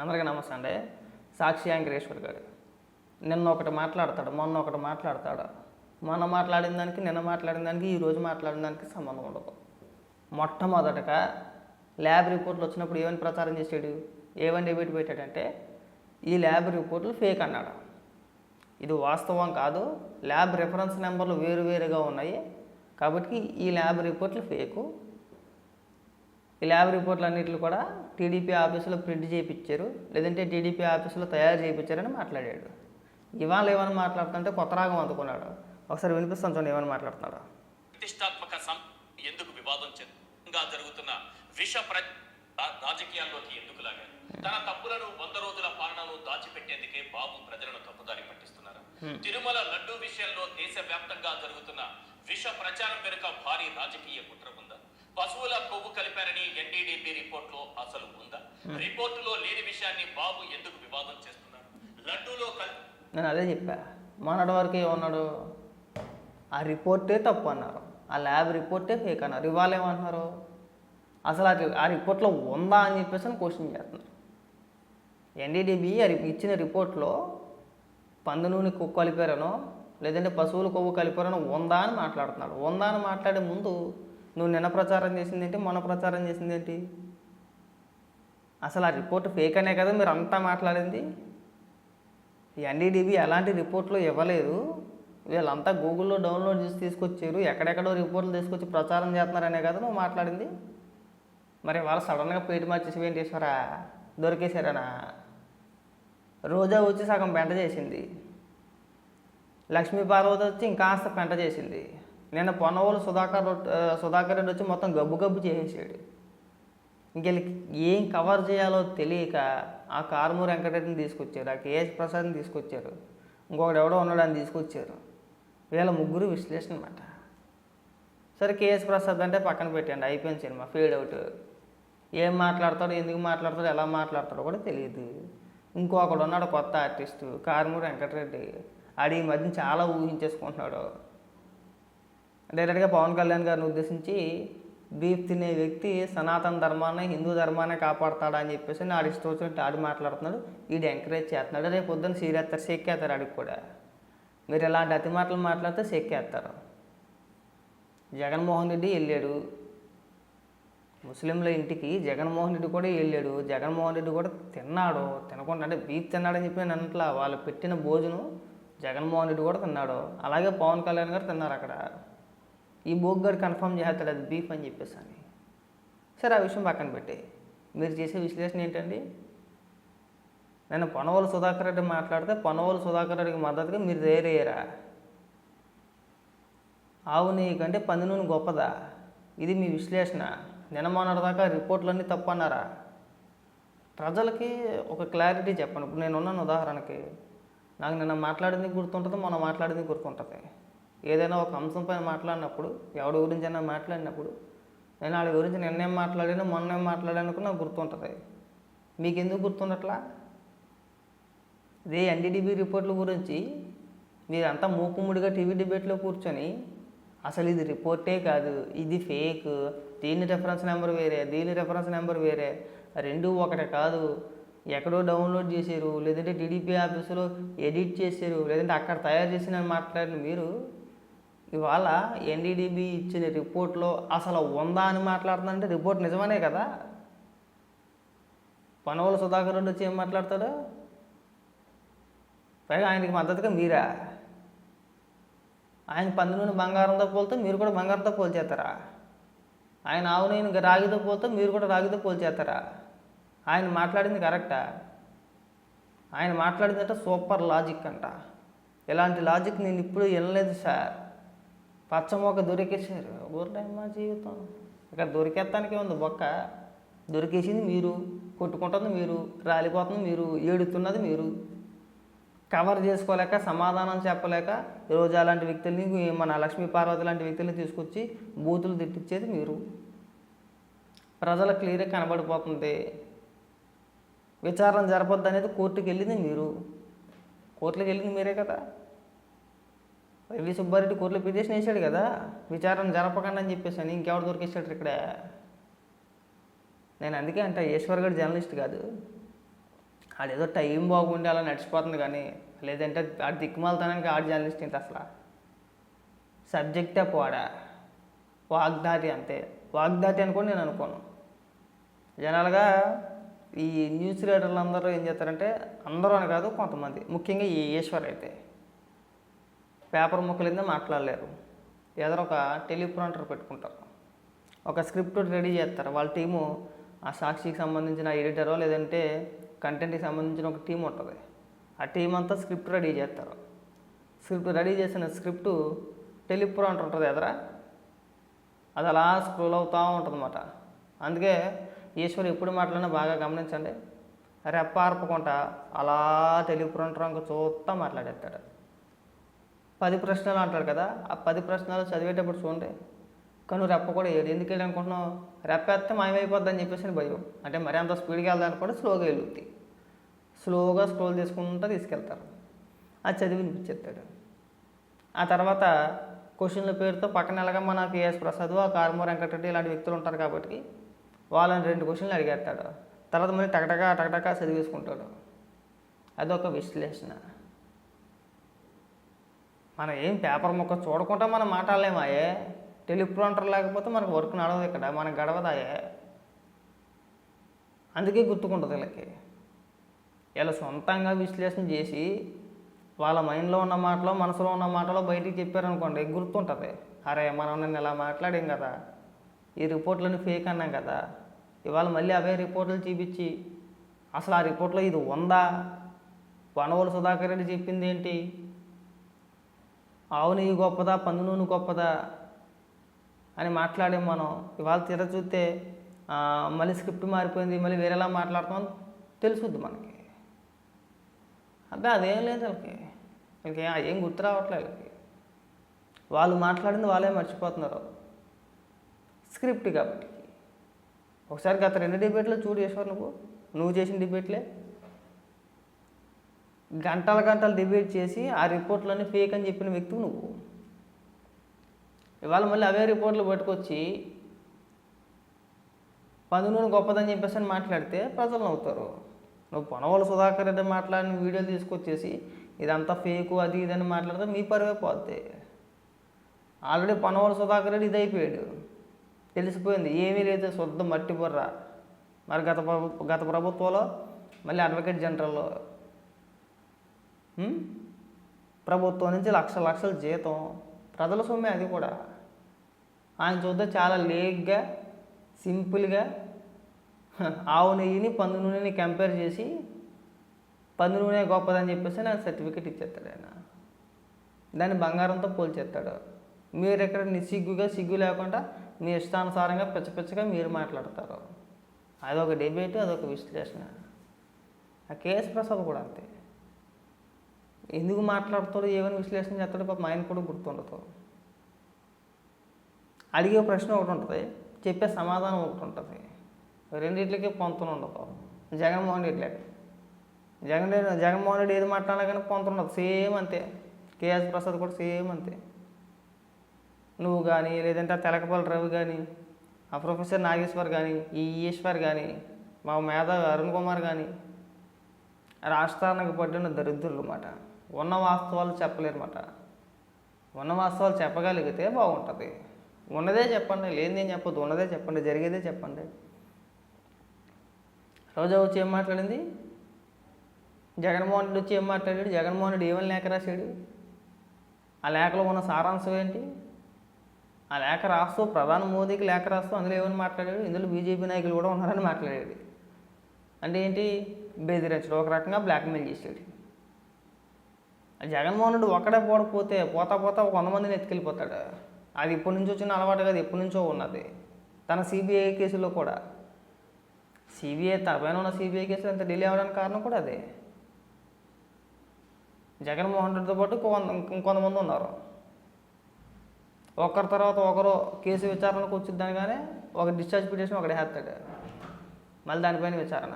అందరికీ నమస్తే అండి. సాక్షి యాంకరేశ్వర్ గారు. నిన్న ఒకటి మాట్లాడతాడు మొన్న ఒకటి మాట్లాడతాడు. మొన్న మాట్లాడిన దానికి నిన్న మాట్లాడిన దానికి ఈ రోజు మాట్లాడిన దానికి సంబంధం ఉండదు. మొట్టమొదటగా ల్యాబ్ రిపోర్ట్లు వచ్చినప్పుడు ఏమని ప్రచారం చేసాడు? ఏమని డెబిట్ పెట్టాడంటే ఈ ల్యాబ్ రిపోర్ట్లు ఫేక్ అన్నాడు. ఇది వాస్తవం కాదు. ల్యాబ్ రెఫరెన్స్ నెంబర్లు వేరు వేరుగా ఉన్నాయి. కాబట్టి ఈ ల్యాబ్ రిపోర్ట్లు ఫేకు. ఈ ల్యాబ్ రిపోర్ట్లు అన్నింటిని కూడా టీడీపీ ఆఫీసులో ప్రింట్ చేయించారు లేదంటే టీడీపీ ఆఫీసులో తయారు చేయించారని మాట్లాడాడు. ఇవాళ ఏమని మాట్లాడుతుంటే కొత్త రాగం అందుకున్నాడు. ఒకసారి వినిపిస్తాను చూడండి ఏమని మాట్లాడుతున్నాడు. ప్రతిష్టాత్మక సం ఎందుకు వివాదం చెందంగా జరుగుతున్న విష రాజకీయాల్లోకి ఎందుకు లాగారు? తన తప్పులను వంద రోజుల పాలనను దాచిపెట్టేందుకే బాబు ప్రజలను తప్పుదారి పట్టిస్తున్నారు. తిరుమల లడ్డూ విషయంలో దేశవ్యాప్తంగా జరుగుతున్న విష ప్రచారం వెనుక భారీ రాజకీయ కుట్ర పశువుల కొవ్వు కలిపారని ఎన్డీడీపీ రిపోర్ట్లో అసలు ఉందా? రిపోర్టులో లేని విషయాన్ని బాబు ఎందుకు వివాదం చేస్తున్నారు? లడ్డూలో నేను అదే చెప్పా. మొన్నటి వరకు ఏమన్నాడు? ఆ రిపోర్టే తప్పు అన్నారు. ఆ ల్యాబ్ రిపోర్టే ఫేక్ అన్నారు. ఇవాళ ఏమంటున్నారు? అసలు అది ఆ రిపోర్ట్లో ఉందా అని చెప్పేసి అని క్వశ్చన్ చేస్తున్నారు. ఎన్డీడీబీ ఇచ్చిన రిపోర్ట్లో పందు నూనె కొవ్వు కలిపారనో లేదంటే పశువుల కొవ్వు కలిపారనో ఉందా అని మాట్లాడుతున్నాడు ఉందా అని మాట్లాడే ముందు నువ్వు నిన్న ప్రచారం చేసిందేంటి మొన్న ప్రచారం చేసిందేంటి? అసలు ఆ రిపోర్ట్ ఫేక్ అనే కదా మీరు అంతా మాట్లాడింది. ఈ ఎన్డీడీబీ ఎలాంటి రిపోర్ట్లు ఇవ్వలేదు. వీళ్ళంతా గూగుల్లో డౌన్లోడ్ చేసి తీసుకొచ్చారు. ఎక్కడెక్కడో రిపోర్ట్లు తీసుకొచ్చి ప్రచారం చేస్తున్నారనే కదా నువ్వు మాట్లాడింది. మరి వాళ్ళు సడన్గా పేటు మార్చేసి వెంకటేశ్వరా దొరికేశారనా? రోజా వచ్చి సగం పెంట చేసింది. లక్ష్మీ పార్వతి వచ్చి ఇంకాస్త పెంట చేసింది. నిన్న పొన్నవోలు సుధాకర్ సుధాకర్ రెడ్డి వచ్చి మొత్తం గబ్బు గబ్బు చేసేసాడు. ఇంకెళ్ళకి ఏం కవర్ చేయాలో తెలియక ఆ కారుమూరి వెంకటరెడ్డిని తీసుకొచ్చారు ఆ కేఎస్ ప్రసాద్ని తీసుకొచ్చారు ఇంకొకటి ఎవడో ఉన్నాడు అని తీసుకొచ్చారు. వీళ్ళ ముగ్గురు విశ్లేషణ అనమాట సరే కేఎస్ ప్రసాద్ అంటే పక్కన పెట్టండి అయిపోయింది సినిమా ఫేడ్ అవుట్. ఏం మాట్లాడతాడో ఎందుకు మాట్లాడతాడు ఎలా మాట్లాడతాడో కూడా తెలియదు. ఇంకొకడు ఉన్నాడు కొత్త ఆర్టిస్టు కారుమూరి వెంకటరెడ్డి. ఆడి ఈ మధ్య చాలా ఊహించేసుకుంటున్నాడు. డైరెక్ట్గా పవన్ కళ్యాణ్ గారిని ఉద్దేశించి బీఫ్ తినే వ్యక్తి సనాతన ధర్మాన్ని హిందూ ధర్మాన్ని కాపాడతాడా అని చెప్పేసి ఆడి ఇష్టం వచ్చినట్టు ఆడి మాట్లాడుతున్నాడు. వీడు ఎంకరేజ్ చేస్తున్నాడు. రేపు పొద్దున్న సీరేస్తారు సెక్కేస్తారు ఆడికి కూడా. మీరు ఇలాంటి అతి మాటలు మాట్లాడితే సెక్కేస్తారు జగన్మోహన్ రెడ్డి వెళ్ళాడు. ముస్లింల ఇంటికి జగన్మోహన్ రెడ్డి కూడా వెళ్ళాడు. జగన్మోహన్ రెడ్డి కూడా తిన్నాడు. తినకుండా అంటే బీఫ్ తిన్నాడని చెప్పి నేను వాళ్ళు పెట్టిన భోజనం జగన్మోహన్ రెడ్డి కూడా తిన్నాడు. అలాగే పవన్ కళ్యాణ్ గారు తిన్నారు అక్కడ. ఈ బోగ్గారు కన్ఫర్మ్ చేస్తాడు అది బీఫ్ అని చెప్పేసి అని సరే ఆ విషయం పక్కన పెట్టి. మీరు చేసే విశ్లేషణ ఏంటండి? నేను పొనవోలు సుధాకర్ రెడ్డి మాట్లాడితే పొనవోలు సుధాకర్ రెడ్డికి మద్దతుగా మీరు తయారయ్యారా? ఆవు నెయ్యి కంటే పంది నూనె గొప్పదా? ఇది మీ విశ్లేషణ. నిన్న రిపోర్ట్లన్నీ తప్పు అన్నారా? ప్రజలకి ఒక క్లారిటీ చెప్పండి. ఇప్పుడు నేనున్నాను ఉదాహరణకి. నాకు నిన్న మాట్లాడింది గుర్తుంటుంది మొన్న మాట్లాడింది గుర్తుంటుంది. ఏదైనా ఒక అంశం పైన మాట్లాడినప్పుడు ఎవడి గురించి అయినా మాట్లాడినప్పుడు నేను వాళ్ళ గురించి నిన్నేం మాట్లాడాను మొన్నేం మాట్లాడాను నాకు గుర్తుంటుంది. మీకు ఎందుకు గుర్తుండట్లా? ఇదే ఎన్డీడీబీ రిపోర్ట్ల గురించి మీరంతా మూకుముడిగా టీవీ డిబేట్లో కూర్చొని అసలు ఇది రిపోర్టే కాదు ఇది ఫేక్ దీని రెఫరెన్స్ నెంబర్ వేరే దీని రెఫరెన్స్ నెంబర్ వేరే రెండు ఒకటే కాదు. ఎక్కడో డౌన్లోడ్ చేశారు లేదంటే టీడీపీ ఆఫీసులో ఎడిట్ చేశారు లేదంటే అక్కడ తయారు చేసిన మాట్లాడిన మీరు ఇవాళ ఎన్డీడీబీ ఇచ్చిన రిపోర్ట్లో అసలు ఉందా అని మాట్లాడుతుందంటే రిపోర్ట్ నిజమనే కదా? పనవల సుధాకర్ రెడ్డి వచ్చి ఏం మాట్లాడతాడు? పైగా ఆయనకి మద్దతుగా మీరా? ఆయన పంది బంగారంతో పోలితే మీరు కూడా బంగారంతో పోల్చేస్తారా? ఆయన ఆవునైన రాగితో పోలితే మీరు కూడా రాగితో పోల్చేస్తారా? ఆయన మాట్లాడింది కరెక్టా? ఆయన మాట్లాడిందంటే సూపర్ లాజిక్ అంట. ఇలాంటి లాజిక్ నేను ఇప్పుడు వినలేదు సార్. పచ్చమొక్క దొరికేశారు. ఊర్లేమ్మా జీవితం? ఇక్కడ దొరికేస్తానికే ఉంది బొక్క దొరికేసింది మీరు కొట్టుకుంటుంది మీరు రాలిపోతుంది మీరు ఏడుతున్నది మీరు. కవర్ చేసుకోలేక సమాధానం చెప్పలేక ఈరోజు అలాంటి వ్యక్తుల్ని మన లక్ష్మీ పార్వతి లాంటి వ్యక్తుల్ని తీసుకొచ్చి బూతులు తిట్టించేది మీరు. ప్రజల క్లియర్గా కనబడిపోతుంది. విచారణ జరపద్దు అనేది కోర్టుకు వెళ్ళింది మీరు. కోర్టుకి వెళ్ళింది మీరే కదా. వైవి సుబ్బారెడ్డి కోర్టులో పిటిషన్ వేసాడు కదా విచారణ జరపకండి అని చెప్పేసి అని ఇంకెవడు దొరికేసాడు ఇక్కడ? నేను అందుకే అంటే ఈశ్వర్ గడ్ జర్నలిస్ట్ కాదు. ఆడేదో టైం బాగుండి అలా నడిచిపోతుంది కానీ లేదంటే ఆడు దిక్కుమాలతనానికి ఆడు జర్నలిస్ట్ ఏంటి అసలు? సబ్జెక్టే పోడా వాగ్దాటి అంతే. వాగ్దాటి అని కూడా నేను అనుకోను. జనరల్గా ఈ న్యూస్ రీడర్లు అందరూ ఏం చేస్తారంటే అందరూ అని కాదు కొంతమంది. ముఖ్యంగా ఈ ఈశ్వర్ అయితే. పేపర్ ముక్కలిందే మాట్లాడలేరు. ఏదో ఒక టెలిప్రాంటర్ పెట్టుకుంటారు. ఒక స్క్రిప్ట్ రెడీ చేస్తారు. వాళ్ళ టీము ఆ సాక్షికి సంబంధించిన ఎడిటరో లేదంటే కంటెంట్కి సంబంధించిన ఒక టీం ఉంటుంది. ఆ టీం అంతా స్క్రిప్ట్ రెడీ చేస్తారు. స్క్రిప్ట్ రెడీ చేసిన స్క్రిప్ట్ టెలిప్రాంటర్ ఉంటుంది ఎదరా? అది అలా స్క్రోల్ అవుతూ ఉంటుందన్నమాట. అందుకే ఈశ్వర్ ఎప్పుడు మాట్లాడినా బాగా గమనించండి. రెప్ప ఆర్పకుండా అలా టెలిప్రాంటర్ అంక చూస్తా మాట్లాడేస్తాడు. పది ప్రశ్నలు అంటాడు కదా ఆ పది ప్రశ్నలు చదివేటప్పుడు చూడండి. కానీ రెప్ప కూడా వేయడు. ఎందుకు వెళ్ళి అనుకుంటున్నావు? రెప్ప వేస్తే మాయమైపోద్ది అని చెప్పేసి భయం. అంటే మరి అంత స్పీడ్గా వెళ్ళడానికి కూడా స్లోగా వెళ్ళుద్ది. స్లోగా స్క్రోల్ చేసుకుంటూ తీసుకెళ్తారు. అది చదివి వినిపించేస్తాడు. ఆ తర్వాత క్వశ్చన్ల పేరుతో పక్కన ఎలాగా మన కేఎస్ ప్రసాద్ ఆ కార్మో వెంకటరెడ్డి ఇలాంటి వ్యక్తులు ఉంటారు కాబట్టి వాళ్ళని రెండు క్వశ్చన్లు అడిగేస్తాడు. తర్వాత మళ్ళీ టకటకా టకటకా చదివేసుకుంటాడు. అదొక విశ్లేషణ. మనం ఏం పేపర్ ముక్క చూడకుండా మనం మాట్లాడలేమాయే టెలిప్రాంటర్ లేకపోతే మనకు వర్క్ నడవదు ఇక్కడ మనకు గడవదాయే అందుకే గుర్తుకుంటుంది వీళ్ళకి. వీళ్ళు సొంతంగా విశ్లేషణ చేసి వాళ్ళ మైండ్లో ఉన్న మాటలో మనసులో ఉన్న మాటలో బయటికి చెప్పారనుకోండి గుర్తుంటుంది. అరే మనం నిన్న ఇలా మాట్లాడాం కదా ఈ రిపోర్ట్లని ఫేక్ అన్నాం కదా ఇవాళ మళ్ళీ అవే రిపోర్ట్లు చూపించి అసలు ఆ రిపోర్ట్లో ఇది ఉందా? వనవోలు సుధాకర్ రెడ్డి చెప్పింది ఏంటి? ఆవు నెయ్యి గొప్పదా? పందు నూనె గొప్పదా? అని మాట్లాడే మనం ఇవాళ తీర చూస్తే మళ్ళీ స్క్రిప్ట్ మారిపోయింది మళ్ళీ వేరేలా మాట్లాడుతాం తెలుసుద్ది మనకి. అబ్బే అదేం లేదు వాళ్ళకి. వాళ్ళకి ఏం- గుర్తు రావట్లేదు వాళ్ళకి. వాళ్ళు మాట్లాడింది వాళ్ళే మర్చిపోతున్నారు. స్క్రిప్ట్ కాబట్టి. ఒకసారి గత రెండు డిబేట్లో చూడు చేసేవారు నువ్వు నువ్వు చేసిన డిబేట్లే. గంటల గంటలు డిబేట్ చేసి ఆ రిపోర్ట్లన్నీ ఫేక్ అని చెప్పిన వ్యక్తి నువ్వు. ఇవాళ మళ్ళీ అవే రిపోర్ట్లు పట్టుకొచ్చి పంది గొప్పదని చెప్పేసి అని మాట్లాడితే ప్రజలు నవ్వుతారు. నువ్వు పొనవల సుధాకర్ రెడ్డి మాట్లాడిన వీడియోలు తీసుకొచ్చేసి ఇదంతా ఫేకు అది ఇది అని మాట్లాడితే మీ పరువే పోతే ఆల్రెడీ పొనవల సుధాకర్ రెడ్డి ఇది అయిపోయాడు. తెలిసిపోయింది. ఏమీ లేదు. శుద్ధ మట్టి బుర్ర. మరి గత ప్రభు గత ప్రభుత్వంలో మళ్ళీ అడ్వకేట్ జనరల్లో ప్రభుత్వం నుంచి లక్ష లక్షల జీతం. ప్రజల సొమ్మే అది కూడా. ఆయన చూద్దాం చాలా లేగ్గా సింపుల్గా ఆవు నెయ్యిని పందు నూనెని కంపేర్ చేసి పందు నూనె గొప్పదని చెప్పేసి నాకు సర్టిఫికెట్ ఇచ్చేస్తాడు ఆయన. దాన్ని బంగారంతో పోల్చేస్తాడు. మీరు ఎక్కడ నిస్సిగ్గుగా సిగ్గు లేకుండా మీ ఇష్టానుసారంగా పిచ్చ పిచ్చగా మీరు మాట్లాడతారు. అదొక డిబేట్ అదొక విశ్లేషణ. ఆ కేఎస్ ప్రసాద్ కూడా అంతే. ఎందుకు మాట్లాడతాడు ఏమైనా విశ్లేషణ చేస్తాడు పాప ఆయన కూడా గుర్తుండదు. అడిగే ప్రశ్న ఒకటి ఉంటుంది చెప్పే సమాధానం ఒకటి ఉంటుంది. రెండింటికి పొంతన ఉండదు. జగన్మోహన్ రెడ్డి జగన్ రెడ్డి జగన్మోహన్ రెడ్డి ఏది మాట్లాడినా కానీ పొంతన ఉండదు. సేమ్ అంతే. కేఎస్ ప్రసాద్ కూడా సేమ్ అంతే. నువ్వు కానీ లేదంటే తెలకపల్లి రవి కానీ ఆ ప్రొఫెసర్ నాగేశ్వర్ కానీ ఈ ఈశ్వర్ కానీ మా మేధావి అరుణ్ కుమార్ కానీ రాష్ట్రానికి పడిన దరిద్రులు అన్నమాట. ఉన్న వాస్తవాలు చెప్పలేరు ఉన్న వాస్తవాలు చెప్పగలిగితే బాగుంటుంది. ఉన్నదే చెప్పండి లేనిదేం చెప్పొద్దు ఉన్నదే చెప్పండి జరిగేదే చెప్పండి. రోజా వచ్చి ఏం మాట్లాడింది? జగన్మోహన్ రెడ్డి వచ్చి ఏం మాట్లాడాడు? జగన్మోహన్ రెడ్డి ఏమని లేఖ రాశాడు? ఆ లేఖలో ఉన్న సారాంశం ఏంటి? ఆ లేఖ రాస్తూ ప్రధాని మోదీకి లేఖ రాస్తూ అందులో ఏమని మాట్లాడాడు? ఇందులో బీజేపీ నాయకులు కూడా ఉన్నారని మాట్లాడాడు. అంటే ఏంటి? బెదిరించడం ఒక రకంగా బ్లాక్మెయిల్ చేసాడు జగన్మోహనుడు జగన్మోహన్ రెడ్డి ఒక్కడే పోడపోతే పోతా పోతా ఒక వంద మందిని ఎత్తుకెళ్ళిపోతాడు. అది ఇప్పటి నుంచి వచ్చిన అలవాటు కాదు ఎప్పటి నుంచో ఉన్నది. తన సిబిఐ కేసులో కూడా. సిబిఐ తన పైన ఉన్న సిబిఐ కేసులు ఎంత డిలే అవ్వడానికి కారణం కూడా అదే. జగన్మోహన్ రెడ్డితో పాటు ఇంకొంతమంది ఉన్నారు. ఒకరి తర్వాత ఒకరు కేసు విచారణకు వచ్చిద్దానిగానే ఒక డిశ్చార్జ్ పిటిషన్ ఒకటి వేస్తాడు. మళ్ళీ దానిపైన విచారణ.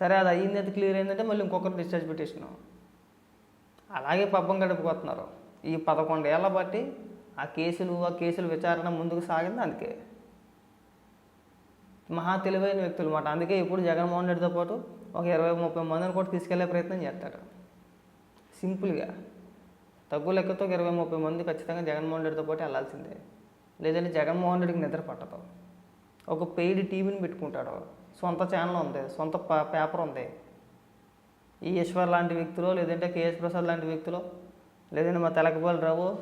సరే అది అయ్యింది అయితే క్లియర్ అయిందంటే మళ్ళీ ఇంకొకరు డిశ్చార్జ్ పిటిషను. అలాగే పబ్బం గడిపిపోతున్నారు. ఈ పదకొండు ఏళ్ళ బట్టి ఆ కేసులు ఆ కేసులు విచారణ ముందుకు సాగింది అందుకే. మహా తెలివైన వ్యక్తులు మాట. అందుకే ఇప్పుడు జగన్మోహన్ రెడ్డితో పాటు ఒక ఇరవై ముప్పై మందిని కూడా తీసుకెళ్ళే ప్రయత్నం చేస్తాడు. సింపుల్గా. తగ్గు లెక్కతో ఒక ఇరవై ముప్పై మంది ఖచ్చితంగా జగన్మోహన్ రెడ్డితో పాటు వెళ్ళాల్సిందే లేదంటే జగన్మోహన్ రెడ్డికి నిద్ర పట్టదు. ఒక పెయిడ్ టీవీని పెట్టుకుంటాడు. సొంత ఛానల్ ఉంది సొంత పేపర్ ఉంది. ఈ ఈశ్వర్ లాంటి వ్యక్తులు లేదంటే కేఎస్ ప్రసాద్ లాంటి వ్యక్తులు లేదంటే మా తెలకపల్లి రావు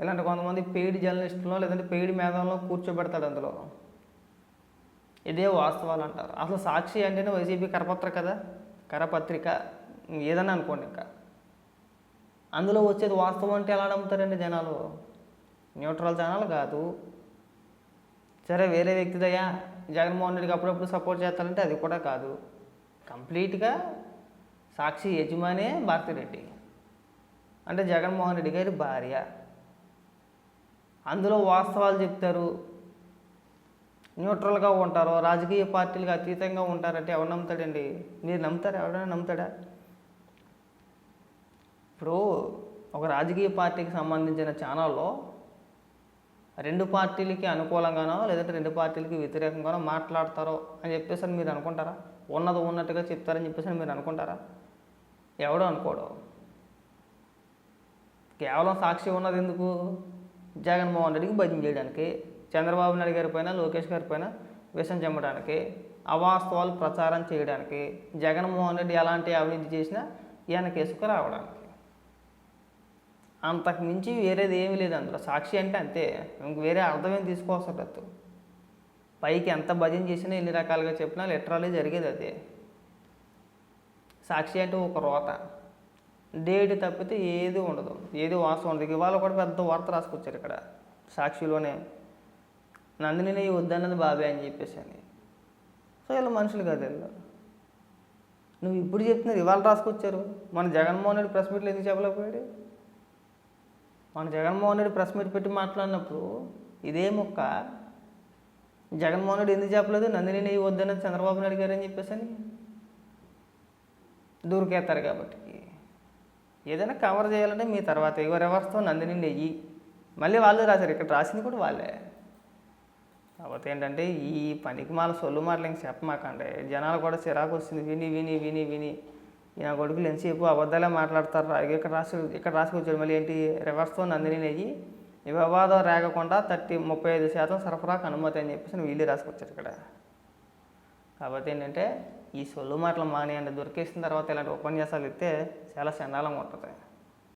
ఇలాంటి కొంతమంది పెయిడ్ జర్నలిస్టులో లేదంటే పెయిడ్ మేధావులను కూర్చోబెడతాడు అందులో. ఇదే వాస్తవాలు అంటారు. అసలు సాక్షి అంటేనే వైసీపీ కరపత్ర కదా కరపత్రిక ఏదైనా అనుకోండి ఇంకా. అందులో వచ్చేది వాస్తవం అంటే ఎలా నమ్ముతారండి జనాలు? న్యూట్రల్ ఛానల్ కాదు. సరే వేరే వ్యక్తిదయ్యా జగన్మోహన్ రెడ్డికి అప్పుడప్పుడు సపోర్ట్ చేస్తారంటే అది కూడా కాదు. కంప్లీట్గా సాక్షి యజమానే భారతిరెడ్డి. అంటే జగన్మోహన్ రెడ్డి గారి భార్య. అందులో వాస్తవాలు చెప్తారు. న్యూట్రల్గా ఉంటారు రాజకీయ పార్టీలకు అతీతంగా ఉంటారంటే ఎవరు నమ్ముతాడండి? మీరు నమ్ముతారా? ఎవరైనా నమ్ముతాడా? ఇప్పుడు ఒక రాజకీయ పార్టీకి సంబంధించిన ఛానల్లో రెండు పార్టీలకి అనుకూలంగానో లేదంటే రెండు పార్టీలకి వ్యతిరేకంగానో మాట్లాడతారో అని చెప్పేసి అని మీరు అనుకుంటారా? ఉన్నది ఉన్నట్టుగా చెప్తారని చెప్పేసి అని మీరు అనుకుంటారా? ఎవడో అనుకోడు. కేవలం సాక్షి ఉన్నది ఎందుకు? జగన్మోహన్ రెడ్డికి భజన చేయడానికి చంద్రబాబు నాయుడు గారి పైన లోకేష్ గారి పైన విషం చెమ్మడానికి అవాస్తవాలు ప్రచారం చేయడానికి జగన్మోహన్ రెడ్డి ఎలాంటి అవినీతి చేసినా ఈయన కేసుకు రావడానికి. అంతకు మించి వేరేది ఏమీ లేదు అందులో. సాక్షి అంటే అంతే. ఇంక వేరే అర్థమేం తీసుకోవసరం లేదు పైకి ఎంత భజన చేసినా ఎన్ని రకాలుగా చెప్పినా లిటరలీ జరిగేది అదే. సాక్షి అంటే ఒక రోత. డేట్ తప్పితే ఏది ఉండదు. ఏది వాస్తవం ఉండదు. ఇవాళ కూడా పెద్ద వార్త రాసుకొచ్చారు ఇక్కడ. సాక్షిలోనే నందిని వద్దన్నది బాబే అని చెప్పేసి అని. సో ఇలా మనుషులు కాదు వీళ్ళు. నువ్వు ఇప్పుడు చెప్తున్నారు ఇవాళ రాసుకొచ్చారు. మన జగన్మోహన్ రెడ్డి ప్రెస్ మీట్లు ఎందుకు చెప్పలేకపోయాడు? మన జగన్మోహన్ రెడ్డి ప్రెస్ మీట్ పెట్టి మాట్లాడినప్పుడు ఇదే మొక్క జగన్మోహన్ రెడ్డి ఎందుకు చెప్పలేదు? నందిని నెయ్యి వద్దన్నది చంద్రబాబు నాయుడు గారు అని చెప్పేసి అని దూరికేస్తారు కాబట్టి. ఏదైనా కవర్ చేయాలంటే మీ తర్వాత ఇగో రివర్స్తో నందిని నెయ్యి? మళ్ళీ వాళ్ళు రాశారు. ఇక్కడ రాసింది కూడా వాళ్ళే. కాకపోతే ఏంటంటే ఈ పనికి మాల సొల్లు మాటలు ఇంక చెప్పమాకండి. జనాలు కూడా చిరాకు వస్తుంది. విని విని విని విని. ఈయన కొడుకులు ఎంతసేపు అబద్ధాలే మాట్లాడతారు రా- ఇక్కడ రాసి ఇక్కడ రాసుకొచ్చాడు మళ్ళీ ఏంటి రివర్స్తో నందిని నెయ్యి ఈ వివాదం రేగకుండా థర్టీ ముప్పై ఐదు శాతం సరఫరాకు అనుమతి అని చెప్పేసి వీళ్ళే రాసుకొచ్చారు ఇక్కడ. కాబట్టి ఏంటంటే ఈ సొల్లు మాటలు మానేయండి. దొరికేసిన తర్వాత ఇలాంటి ఉపన్యాసాలు ఇస్తే చాలా చండాలంగా ఉంటుంది.